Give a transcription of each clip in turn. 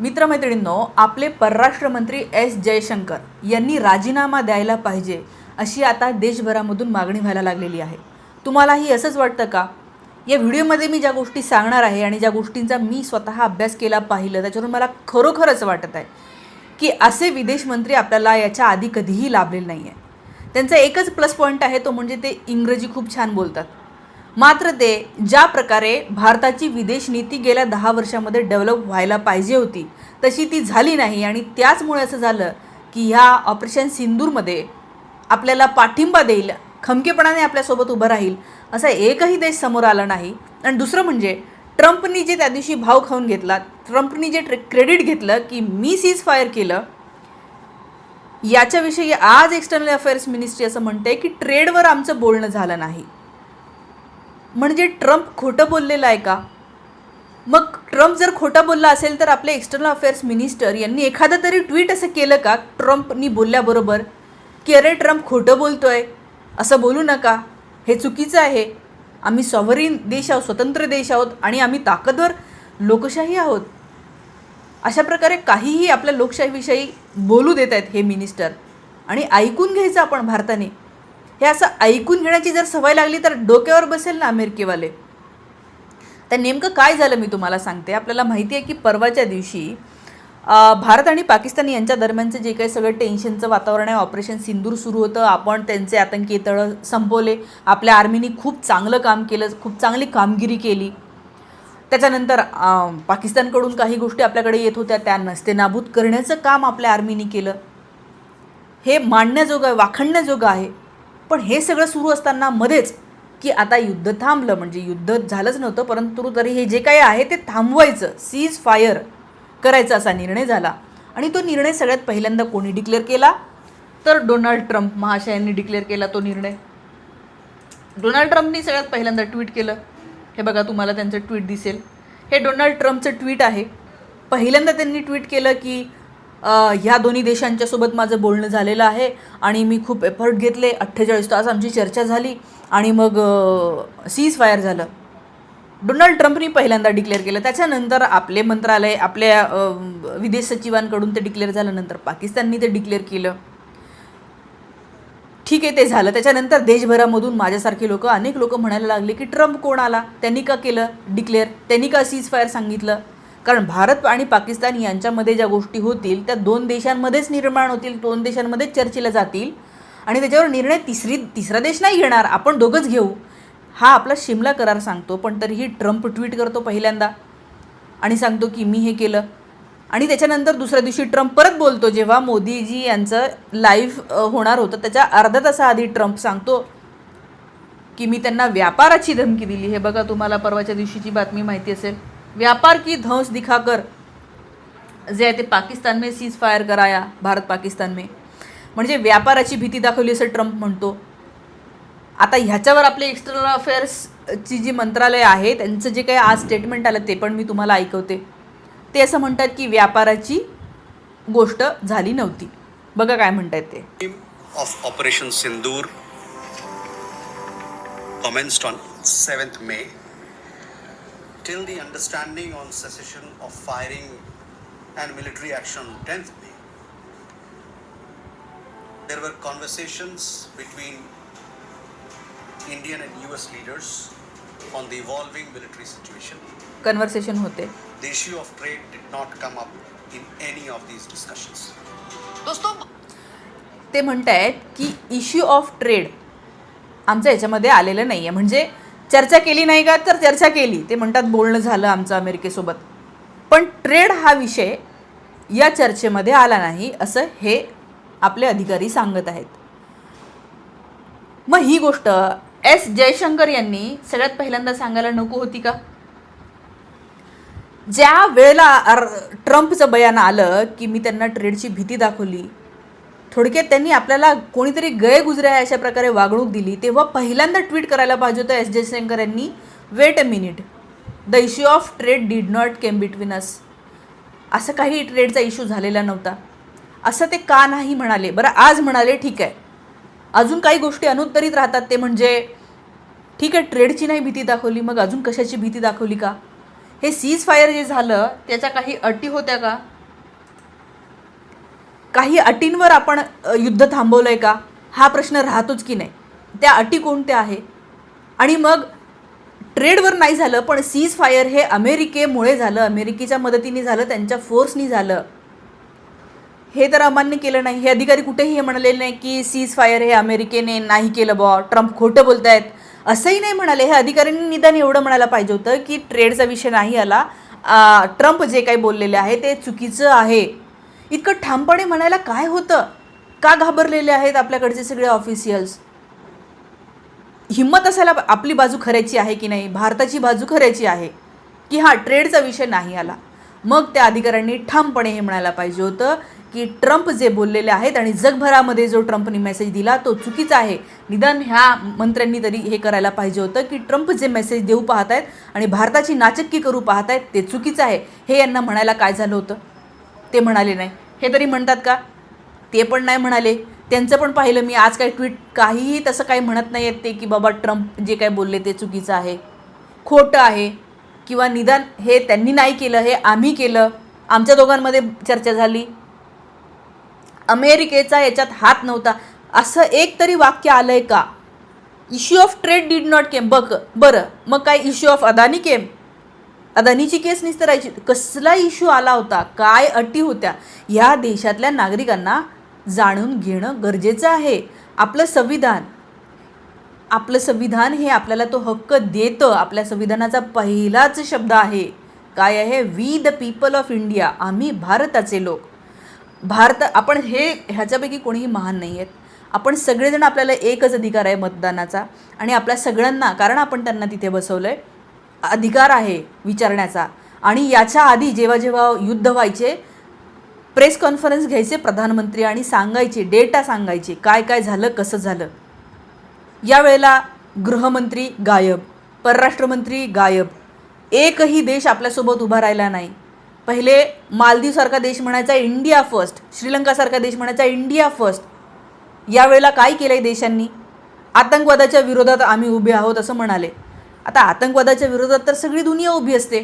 मित्रमैत्रिणींनो आपले परराष्ट्र मंत्री एस जयशंकर यांनी राजीनामा द्यायला पाहिजे अशी आता देशभरामधून मागणी व्हायला लागलेली आहे. तुम्हालाही असंच वाटतं का? या व्हिडिओमध्ये मी ज्या गोष्टी सांगणार आहे आणि ज्या गोष्टींचा मी स्वतः अभ्यास केला पाहिलं त्याच्यावरून मला खरोखरच वाटत आहे की असे विदेश मंत्री आपल्याला याच्या आधी कधीही लाभलेले नाही आहे त्यांचा एकच प्लस पॉईंट आहे तो म्हणजे ते इंग्रजी खूप छान बोलतात. मात्र ते ज्या प्रकारे भारताची विदेश नीती गेल्या दहा वर्षामध्ये डेव्हलप व्हायला पाहिजे होती तशी ती झाली नाही आणि त्याचमुळे असं झालं की ह्या ऑपरेशन सिंदूरमध्ये आपल्याला पाठिंबा देईल खमकेपणाने आपल्यासोबत उभं राहील असा एकही देश समोर आला नाही. आणि दुसरं म्हणजे ट्रम्पनी जे त्या दिवशी भाव खाऊन घेतला ट्रम्पनी जे क्रेडिट घेतलं की मी सीज फायर केलं याच्याविषयी आज एक्सटर्नल अफेअर्स मिनिस्ट्री असं म्हणते की ट्रेडवर आमचं बोलणं झालं नाही. म्हणजे ट्रम्प खोटं बोललेलं आहे का? मग ट्रम्प जर खोटं बोलला असेल तर आपले एक्सटर्नल अफेअर्स मिनिस्टर यांनी एखादं तरी ट्विट असं केलं का? ट्रम्पनी बोलल्याबरोबर की अरे ट्रम्प खोटं बोलतोय असं बोलू नका हे चुकीचं आहे. आम्ही सॉव्हरीन देश आहोत स्वतंत्र देश आहोत आणि आम्ही ताकदवर लोकशाही आहोत. अशा प्रकारे काहीही आपल्या लोकशाहीविषयी बोलू देत आहेत हे मिनिस्टर आणि ऐकून घ्यायचं आपण भारताने. हे असं ऐकून घेण्याची जर सवय लागली तर डोक्यावर बसेल ना अमेरिकेवाले. तर नेमकं काय झालं मी तुम्हाला सांगते. आपल्याला माहिती आहे की परवाच्या दिवशी भारत आणि पाकिस्तान यांच्या दरम्यानचं जे काही सगळं टेन्शनचं वातावरण आहे ऑपरेशन सिंदूर सुरू होतं. आपण त्यांचे आतंकी तळं संपवले. आपल्या आर्मीनी खूप चांगलं काम केलं खूप चांगली कामगिरी केली. त्याच्यानंतर पाकिस्तानकडून काही गोष्टी आपल्याकडे येत होत्या त्या नसते नाबूद करण्याचं काम आपल्या आर्मीनी केलं. हे मांडण्याजोगं आहे वाखणण्याजोगं आहे. पण हे सगळं सुरू असताना मध्येच की आता युद्ध थांबलं म्हणजे युद्ध झालंच नव्हतं परंतु तरी हे जे काही आहे ते थांबवायचं सीज फायर करायचा असा निर्णय झाला. आणि तो निर्णय सगळ्यात पहिल्यांदा कोणी डिक्लेअर केला? तर डोनाल्ड ट्रम्प महाशयांनी डिक्लेअर केला तो निर्णय. डोनाल्ड ट्रम्पनी सगळ्यात पहिल्यांदा ट्विट केलं. हे बघा तुम्हाला त्यांचं ट्विट दिसेल. हे डोनाल्ड ट्रम्पचं ट्विट आहे. पहिल्यांदा त्यांनी ट्विट केलं की ह्या दोन्ही देशांच्या सोबत माझं बोलणं झालेलं आहे आणि मी खूप एफर्ट घेतले. अठ्ठेचाळीस तास आमची चर्चा झाली आणि मग सीज फायर झालं. डोनाल्ड ट्रम्पनी पहिल्यांदा डिक्लेअर केलं. त्याच्यानंतर आपले मंत्रालय आपल्या विदेश सचिवांकडून ते डिक्लेअर झाल्यानंतर पाकिस्ताननी ते डिक्लेअर केलं. ठीक आहे ते झालं. त्याच्यानंतर देशभरामधून माझ्यासारखे लोक अनेक लोक म्हणायला लागले की ट्रम्प कोण आला? त्यांनी का केलं डिक्लेअर त्यांनी का सीज फायर सांगितलं? कारण भारत आणि पाकिस्तान यांच्यामध्ये ज्या गोष्टी होतील त्या दोन देशांमध्येच निर्माण होतील दोन देशांमध्येच चर्चेला जातील. आणि त्याच्यावर निर्णय तिसरी तिसरा देश नाही घेणार आपण दोघंच घेऊ. हा आपला शिमला करार सांगतो पण तरीही ट्रम्प ट्विट करतो पहिल्यांदा. आणि सांगतो की मी हे केलं. आणि त्याच्यानंतर दुसऱ्या दिवशी ट्रम्प परत बोलतो जेव्हा मोदीजी यांचं लाईव्ह होणार होतं त्याच्या अर्ध्या तासाआधी ट्रम्प सांगतो की मी त्यांना व्यापाराची धमकी दिली. हे बघा तुम्हाला परवाच्या दिवशीची बातमी माहिती असेल. व्यापार की ध्वंस दिखाकर जे आहे ते पाकिस्तान में सीज फायर कराया भारत पाकिस्तान में म्हणजे व्यापाराची भीती दाखवली असं ट्रम्प म्हणतो. आता ह्याच्यावर आपले एक्सटर्नल अफेअर्सची जी मंत्रालय आहे त्यांचं जे काही आज स्टेटमेंट आलं ते पण मी तुम्हाला ऐकवते. ते असं म्हणतात की व्यापाराची गोष्ट झाली नव्हती. बघा काय म्हणतायत ते. Of operation Sindoor Sindoor commenced on 7th May. Till the understanding on cessation of firing and military action on 10th May. There were conversations between Indian and US leaders on the evolving military situation. Conversation होते The issue of trade did not come up in any of these discussions. दोस्तों ते म्हणतायत की issue of trade आमच्या याच्यामध्ये आलेलं नाही आहे म्हणजे चर्चा केली नाही का तर चर्चा केली. ते म्हणतात बोलणं झालं आमचं अमेरिकेसोबत. पण ट्रेड हा विषय या चर्चेमध्ये आला नाही असं हे आपले अधिकारी सांगत आहेत. मग ही गोष्ट एस जयशंकर यांनी सगळ्यात पहिल्यांदा सांगायला नको होती का? ज्या वेळेला ट्रम्पचं बयान आलं की मी त्यांना ट्रेडची भीती दाखवली थोडक्यात त्यांनी आपल्याला कोणीतरी गयगुजरे आहे अशा प्रकारे वागणूक दिली तेव्हा पहिल्यांदा ट्विट करायला पाहिजे होतं एस जयशंकर यांनी wait a minute the issue of trade did not came between us असं काही ट्रेडचा इश्यू झालेला नव्हता. असं ते का नाही म्हणाले? बरं आज म्हणाले ठीक आहे. अजून काही गोष्टी अनुत्तरित राहतात ते म्हणजे ठीक आहे ट्रेडची नाही भीती दाखवली मग अजून कशाची भीती दाखवली का? हे सीज फायर जे झालं त्याच्या काही अटी होत्या का? काही अटींवर आपण युद्ध थांबवलं आहे का? हा प्रश्न राहतोच की नाही. त्या अटी कोणत्या आहे? आणि मग ट्रेडवर नाही झालं पण सीज फायर हे अमेरिकेमुळे झालं अमेरिकेच्या मदतीने झालं त्यांच्या फोर्सनी झालं. हे तर अमान्य केलं नाही. हे अधिकारी कुठेही हे म्हणाले नाही की सीज फायर हे अमेरिकेने नाही केलं बॉ ट्रम्प खोटं बोलत आहेत असंही नाही म्हणाले. हे अधिकाऱ्यांनी निदान एवढं म्हणायला पाहिजे होतं की ट्रेडचा विषय नाही आला. ट्रम्प जे काही बोललेले आहे ते चुकीचं आहे. इतकं ठामपणे म्हणायला काय होतं? का घाबरलेले आहेत आपल्याकडचे सगळे ऑफिशियल्स हिंमत असायला आपली बाजू खऱ्याची आहे की नाही? भारताची बाजू खऱ्याची आहे की हा ट्रेडचा विषय नाही आला? मग त्या अधिकाऱ्यांनी ठामपणे हे म्हणायला पाहिजे होतं की ट्रम्प जे बोललेले आहेत आणि जगभरामध्ये जो ट्रम्पनी मेसेज दिला तो चुकीचा आहे. निदान ह्या मंत्र्यांनी तरी हे करायला पाहिजे होतं की ट्रम्प जे मेसेज देऊ पाहत आहेत आणि भारताची नाचक्की करू पाहत आहेत ते चुकीचं आहे. हे यांना म्हणायला काय झालं होतं? ते म्हणाले नाही. हे तरी म्हणतात का? ते पण नाही म्हणाले. त्यांचं पण पाहिलं मी. आज काही ट्विट काहीही तसं काही म्हणत नाही आहेत ते की बाबा ट्रम्प जे काय बोलले ते चुकीचं आहे. खोटं आहे. किंवा निदान हे त्यांनी नाही केलं हे आम्ही केलं. आमच्या दोघांमध्ये चर्चा झाली. अमेरिकेचा याच्यात हात नव्हता. असं एक तरी वाक्य आलं आहे का? Issue of trade did not came बघ बरं. मग काय इश्यू ऑफ अदानी केम अदानीची केस निस्तरायची. कसला इश्यू आला होता? काय अटी होत्या? ह्या देशातल्या नागरिकांना जाणून घेणं गरजेचं आहे. आपलं संविधान. आपलं संविधान हे आपल्याला तो हक्क देतं. आपल्या संविधानाचा पहिलाच शब्द आहे. काय आहे? We the people of India आम्ही भारताचे लोक. भारत आपण हे ह्याच्यापैकी कोणीही महान नाही आहेत आपण सगळेजण आपल्याला एकच अधिकार आहे मतदानाचा. आणि आपल्या सगळ्यांना कारण आपण त्यांना तिथे बसवलं आहे अधिकार आहे विचारण्याचा. आणि याच्या आधी जेव्हा जेव्हा युद्ध व्हायचे प्रेस कॉन्फरन्स घ्यायचे प्रधानमंत्री आणि सांगायचे डेटा सांगायचे काय काय झालं कसं झालं. यावेळेला गृहमंत्री गायब परराष्ट्रमंत्री गायब. एकही देश आपल्यासोबत उभा राहिला नाही. पहिले मालदीवसारखा देश म्हणायचा इंडिया फर्स्ट. श्रीलंकासारखा देश म्हणायचा इंडिया फर्स्ट. यावेळेला काय केलं आहे देशांनी? आतंकवादाच्या विरोधात आम्ही उभे आहोत असं म्हणाले. आता आतंकवादाच्या विरोधात तर सगळी दुनिया उभी असते.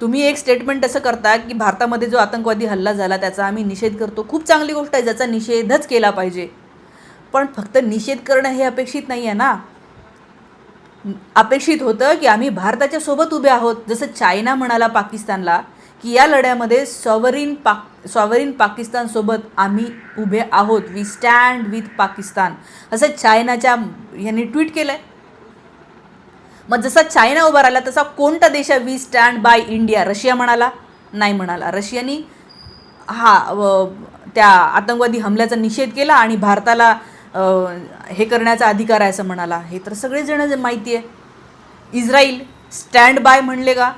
तुम्ही एक स्टेटमेंट असं करता की भारतामध्ये जो आतंकवादी हल्ला झाला त्याचा आम्ही निषेध करतो. खूप चांगली गोष्ट आहे ज्याचा निषेधच केला पाहिजे. पण फक्त निषेध करणं हे अपेक्षित नाही आहे ना. अपेक्षित होतं की आम्ही भारताच्या सोबत उभे आहोत. जसं चायना म्हणाला पाकिस्तानला की या लढ्यामध्ये सॉवरिन पाक सॉवरिन पाकिस्तानसोबत आम्ही उभे आहोत. We stand with Pakistan. असं चायनाच्या यांनी ट्विट केलं आहे मग जसा चायना उभा राहिला तसा कोणता देश आहे? We stand by India Russia म्हणाला नाही म्हणाला. रशियानी हा त्या आतंकवादी हमल्याचा निषेध केला आणि भारताला हे करण्याचा अधिकार आहे असं म्हणाला. हे तर सगळेजण माहिती आहे. इस्रायल स्टँड बाय म्हणले का?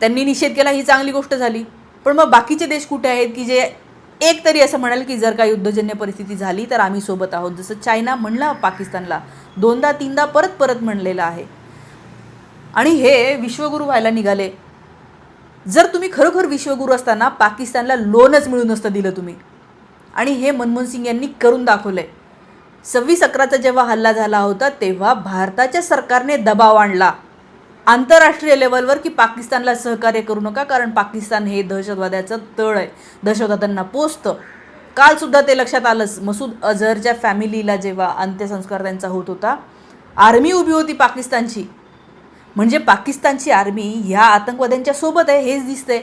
त्यांनी निषेध केला ही चांगली गोष्ट झाली. पण मग बाकीचे देश कुठे आहेत की जे एक तरी असं म्हणाल की जर का युद्धजन्य परिस्थिती झाली तर आम्ही सोबत आहोत. जसं चायना म्हणलं पाकिस्तानला दोनदा तीनदा परत परत म्हणलेलं आहे. आणि हे विश्वगुरू व्हायला निघाले. जर तुम्ही खरोखर विश्वगुरू असताना पाकिस्तानला लोनच मिळून नसतं दिलं तुम्ही. आणि हे मनमोहन सिंग यांनी करून दाखवलं आहे सव्वीस अकराचा जेव्हा हल्ला झाला होता तेव्हा भारताच्या सरकारने दबाव आणला. आंतरराष्ट्रीय लेवलवर की पाकिस्तानला सहकार्य करू नका कारण पाकिस्तान हे दहशतवाद्याचं तळ आहे. दहशतवाद्यांना पोचतं कालसुद्धा ते लक्षात आलंच. मसूद अझहरच्या फॅमिलीला जेव्हा अंत्यसंस्कार त्यांचा होत होता आर्मी उभी होती पाकिस्तानची. म्हणजे पाकिस्तानची आर्मी ह्या आतंकवाद्यांच्या सोबत आहे हेच दिसतंय.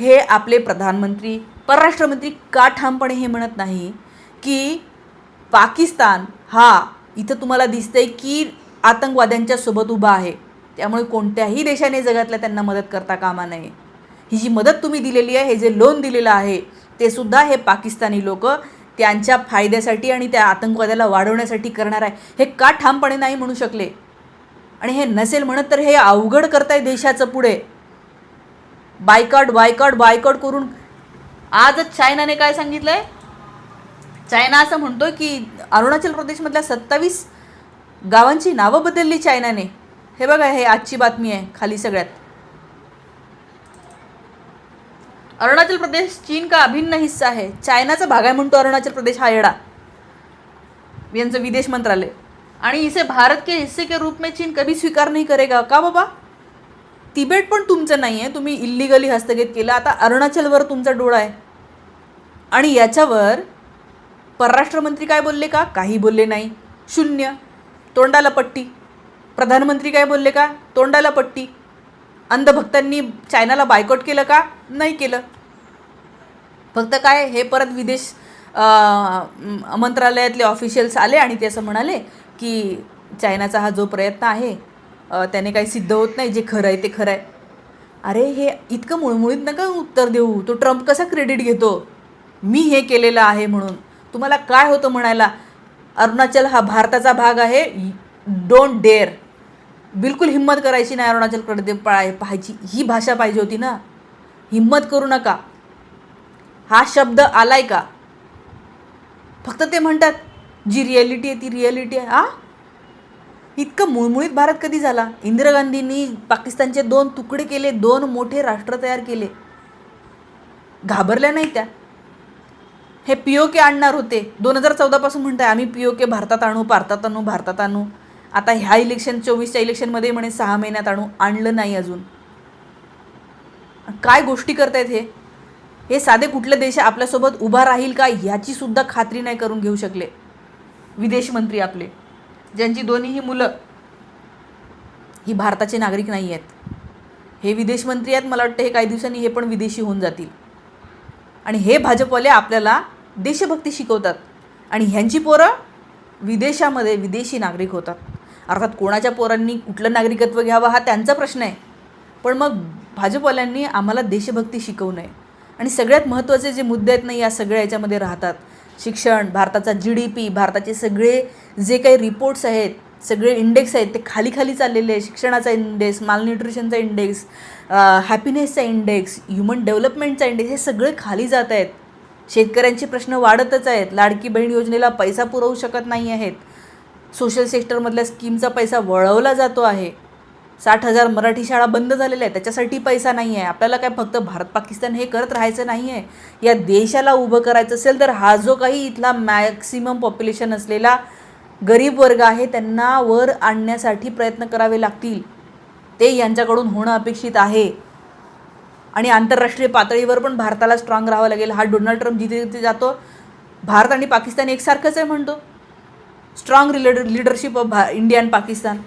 हे आपले प्रधानमंत्री परराष्ट्रमंत्री का ठामपणे हे म्हणत नाही की पाकिस्तान हा इथं तुम्हाला दिसतंय की आतंकवाद्यांच्या सोबत उभा आहे. त्यामुळे कोणत्याही देशाने जगातल्या त्यांना मदत करता कामा नये. ही जी मदत तुम्ही दिलेली आहे हे जे लोन दिलेलं आहे ते सुद्धा हे पाकिस्तानी लोक त्यांच्या फायद्यासाठी आणि त्या आतंकवाद्याला वाढवण्यासाठी करणार आहे. हे का ठामपणे नाही म्हणू शकले? आणि हे नसेल म्हणत तर हे अवघड करताय देशाचं पुढे. बायकॉट बायकॉट बायकॉट करून. आजच चायनाने काय सांगितलंय? चायना असं म्हणतो की अरुणाचल प्रदेशमधल्या सत्तावीस गावांची नावं बदलली चायनाने. हे बघा हे आजची बातमी आहे खाली सगळ्यात. अरुणाचल प्रदेश चीन का अभिन्न हिस्सा आहे? चायनाचा भाग आहे म्हणतो अरुणाचल प्रदेश हा येडा. यांचं विदेश मंत्रालय. आणि इसे भारत के हिस्से के रूप में चीन कभी स्वीकार नाही करेगा. का बाबा? तिबेट पण तुमचं नाही आहे तुम्ही इल्लिगली हस्तगत केलं. आता अरुणाचलवर तुमचा डोळा आहे. आणि याच्यावर परराष्ट्र मंत्री काय बोलले का? काही बोलले नाही. शून्य. तोंडाला पट्टी. प्रधानमंत्री काय बोलले का? तोंडाला पट्टी. अंधभक्तांनी चायनाला बायकॉट केलं का? नाही केलं. फक्त काय हे परत विदेश मंत्रालयातले ऑफिशियल्स आले आणि ते असं म्हणाले की चायनाचा हा जो प्रयत्न आहे त्याने काही सिद्ध होत नाही जे खरं आहे ते खरं आहे. अरे हे इतकं मुळमुळीत नका उत्तर देऊ. तो ट्रम्प कसा क्रेडिट घेतो? मी हे केलेलं आहे म्हणून. तुम्हाला काय होतं म्हणायला? अरुणाचल हा भारताचा भाग आहे. Don't dare. बिलकुल हिंमत करायची नाही अरुणाचलकडे ते पाय पाहायची. ही भाषा पाहिजे होती ना. हिंमत करू नका. हा शब्द आलाय का? फक्त ते म्हणतात जी रिॲलिटी आहे ती रिॲलिटी आहे. आ? इतकं मुळमुळीत भारत कधी झाला? इंदिरा गांधींनी पाकिस्तानचे दोन तुकडे केले दोन मोठे राष्ट्र तयार केले. घाबरल्या नाही त्या. हे पी ओ के आणणार होते. दोन हजार चौदापासून म्हणताय आम्ही पी ओ के भारतात आणू भारतात आणू भारतात आणू. आता ह्या इलेक्शन चोवीसच्या इलेक्शनमध्ये म्हणे सहा महिन्यात आणू आणलं नाही अजून. काय गोष्टी करतायत हे? हे साधे कुठले देश आपल्यासोबत उभा राहील का ह्याची सुद्धा खात्री नाही करून घेऊ शकले. विदेश मंत्री आपले. ज्यांची दोन्हीही मुलं ही भारताचे नागरिक नाही आहेत. हे विदेश मंत्री आहेत मला वाटतं हे काही दिवसांनी हे पण विदेशी होऊन जातील. आणि हे भाजपवाले आपल्याला देशभक्ती शिकवतात. आणि ह्यांची पोरं विदेशामध्ये विदेशी नागरिक होतात. अर्थात कोणाच्या पोरांनी कुठलं नागरिकत्व घ्यावं हा त्यांचा प्रश्न आहे. पण मग भाजपवाल्यांनी आम्हाला देशभक्ती शिकवू नये. आणि सगळ्यात महत्त्वाचे जे मुद्दे आहेत ना या सगळ्या याच्यामध्ये राहतात. शिक्षण भारताचा जी डी पी भारताचे सगळे जे काही रिपोर्ट्स आहेत सगळे इंडेक्स आहेत ते खाली खाली चाललेले आहे शिक्षणाचा इंडेक्स मालन्यूट्रिशनचा इंडेक्स हॅपीनेसचा इंडेक्स ह्युमन डेव्हलपमेंटचा इंडेक्स हे सगळे खाली जात आहेत. शेतकऱ्यांचे प्रश्न वाढतच आहेत. लाडकी बहीण योजनेला पैसा पुरवू शकत नाही आहेत. सोशल सेक्टरमधल्या स्कीमचा पैसा वळवला जातो आहे. साठ हजार मराठी शाळा बंद झालेल्या आहेत. त्याच्यासाठी पैसा नाही आहे. आपल्याला काय फक्त भारत पाकिस्तान हे करत राहायचं नाही आहे? या देशाला उभं करायचं असेल तर हा जो काही इथला मॅक्सिमम पॉप्युलेशन असलेला गरीब वर्ग आहे त्यांना वर आणण्यासाठी प्रयत्न करावे लागतील. ते यांच्याकडून होणं अपेक्षित आहे. आणि आंतरराष्ट्रीय पातळीवर पण भारताला स्ट्रॉंग राहावं लागेल. हा डोनाल्ड ट्रम्प जिथे जिथे जातो भारत आणि पाकिस्तान एकसारखंच आहे म्हणतो. स्ट्रॉंग रिलेड लिडरशिप ऑफ भा इंडिया अँड पाकिस्तान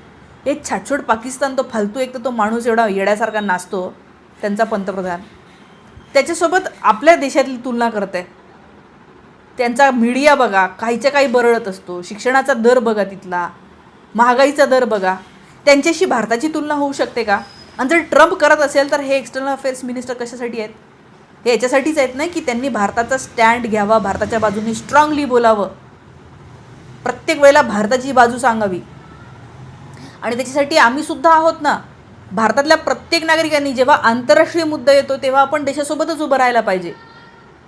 एक छाटछोट पाकिस्तान तो फालतू एक तर तो माणूस एवढा येड्यासारखा नाचतो त्यांचा पंतप्रधान. त्याच्यासोबत आपल्या देशातली तुलना करत. आहे त्यांचा मीडिया बघा काहीच्या काही बरळत असतो. शिक्षणाचा दर बघा तिथला महागाईचा दर बघा. त्यांच्याशी भारताची तुलना होऊ शकते का? आणि जर ट्रम्प करत असेल तर हे एक्सटर्नल अफेअर्स मिनिस्टर कशासाठी आहेत? हे याच्यासाठीच आहेत ना की त्यांनी भारताचा स्टँड घ्यावा भारताच्या बाजूने स्ट्रॉंगली बोलावं. प्रत्येक वेळेला भारताची बाजू सांगावी. आणि त्याच्यासाठी आम्ही सुद्धा आहोत ना भारतातल्या प्रत्येक नागरिकांनी जेव्हा आंतरराष्ट्रीय मुद्दा येतो तेव्हा आपण देशासोबतच उभं राहायला पाहिजे.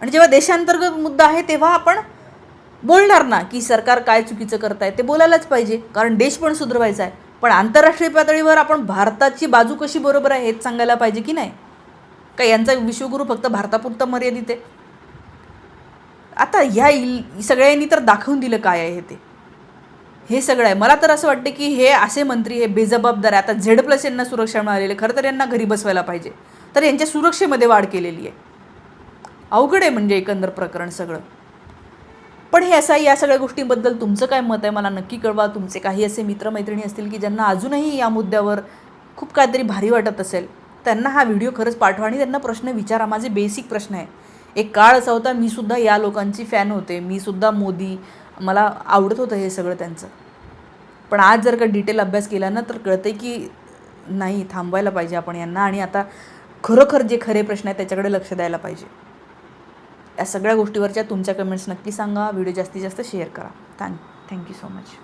आणि जेव्हा देशांतर्गत मुद्दा आहे तेव्हा आपण बोलणार ना की सरकार काय चुकीचं करत आहे ते बोलायलाच पाहिजे. कारण देश पण सुधरवायचा आहे. पण आंतरराष्ट्रीय पातळीवर आपण भारताची बाजू कशी बरोबर आहे हेच सांगायला पाहिजे की नाही? का यांचा विश्वगुरू फक्त भारतापुरता मर्यादित आहे? आता ह्या इल सगळ्यांनी तर दाखवून दिलं काय आहे ते. हे सगळं आहे. मला तर असं वाटतं की हे असे मंत्री हे बेजबाबदार आहे. आता झेड प्लस यांना सुरक्षा मिळालेली खरं तर यांना घरी बसवायला पाहिजे. तर यांच्या सुरक्षेमध्ये वाढ केलेली आहे. अवघड आहे म्हणजे एकंदर प्रकरण सगळं. पण हे असं आहे, या सगळ्या गोष्टींबद्दल तुमचं काय मत आहे? मला नक्की कळवा. तुमचे काही असे मित्रमैत्रिणी असतील की ज्यांना अजूनही या मुद्द्यावर खूप काहीतरी भारी वाटत असेल त्यांना हा व्हिडिओ खरंच पाठवा आणि त्यांना प्रश्न विचारा. माझे बेसिक प्रश्न आहे. एक काळ असा होता मी सुद्धा या लोकांची फॅन होते. मी सुद्धा मोदी मला आवडत होतं हे सगळं त्यांचं. पण आज जर का डिटेल अभ्यास केला ना तर कळते की नाही थांबवायला पाहिजे आपण यांना आणि आता खरोखर जे खरे प्रश्न आहेत त्याच्याकडे लक्ष द्यायला पाहिजे. या सगळ्या गोष्टीवरच्या तुमच्या कमेंट्स नक्की सांगा. व्हिडिओ जास्तीत जास्त शेअर करा. Thank thank you so much